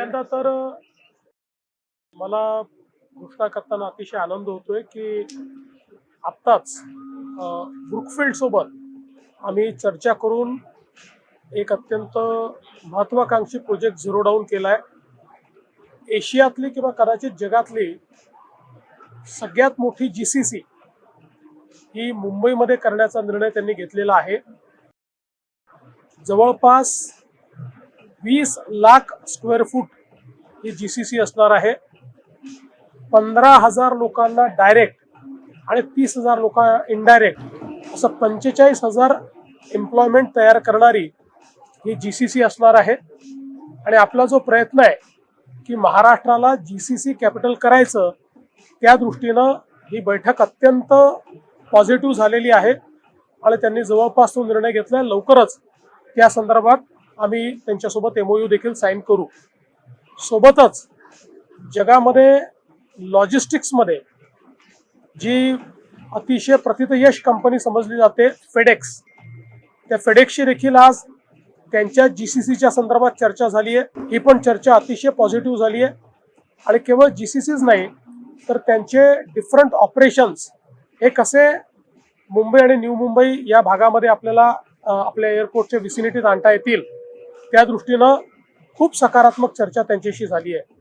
पहिल्यांदा तर मला घोषणा करताना अतिशय आनंद होतोय की आत्ताच ब्रुकफिल्ड सोबत आम्ही चर्चा करून एक अत्यंत महत्वाकांक्षी प्रोजेक्ट झिरो डाऊन केलाय. एशियातली किंवा कदाचित जगातली सगळ्यात मोठी जी सी सी ही मुंबईमध्ये करण्याचा निर्णय त्यांनी घेतलेला आहे. जवळपास वीस लाख स्क्वेअर फूट ही जी सी सी असणार आहे. पंधरा हजार लोकांना डायरेक्ट आणि तीस हजार लोक इनडायरेक्ट असं पंचेचाळीस हजार एम्प्लॉयमेंट तयार करणारी ही जी सी सी असणार आहे. आणि आपला जो प्रयत्न आहे की महाराष्ट्राला जी सी सी कॅपिटल करायचं त्या दृष्टीनं ही बैठक अत्यंत पॉझिटिव्ह झालेली आहे. आणि त्यांनी जवळपास तो निर्णय घेतला लवकरच. त्या संदर्भात आम्ही त्यांच्यासोबत एमओयू देखील साईन करू. सोबतच जगामध्ये लॉजिस्टिक्समध्ये जी अतिशय प्रतितयश कंपनी समजली जाते फेडेक्स त्या फेडेक्सची देखील आज त्यांच्या जी सी सीच्या संदर्भात चर्चा झाली आहे. ही पण चर्चा अतिशय पॉझिटिव्ह झाली आहे. आणि केवळ जी सी सीच नाही तर त्यांचे डिफरंट ऑपरेशन्स हे कसे मुंबई आणि न्यू मुंबई या भागामध्ये आपल्याला आपल्या एअरपोर्टच्या विसिनिटीत आणता येतील? त्या दृष्टीनं खूप सकारात्मक चर्चा त्यांच्याशी झाली आहे.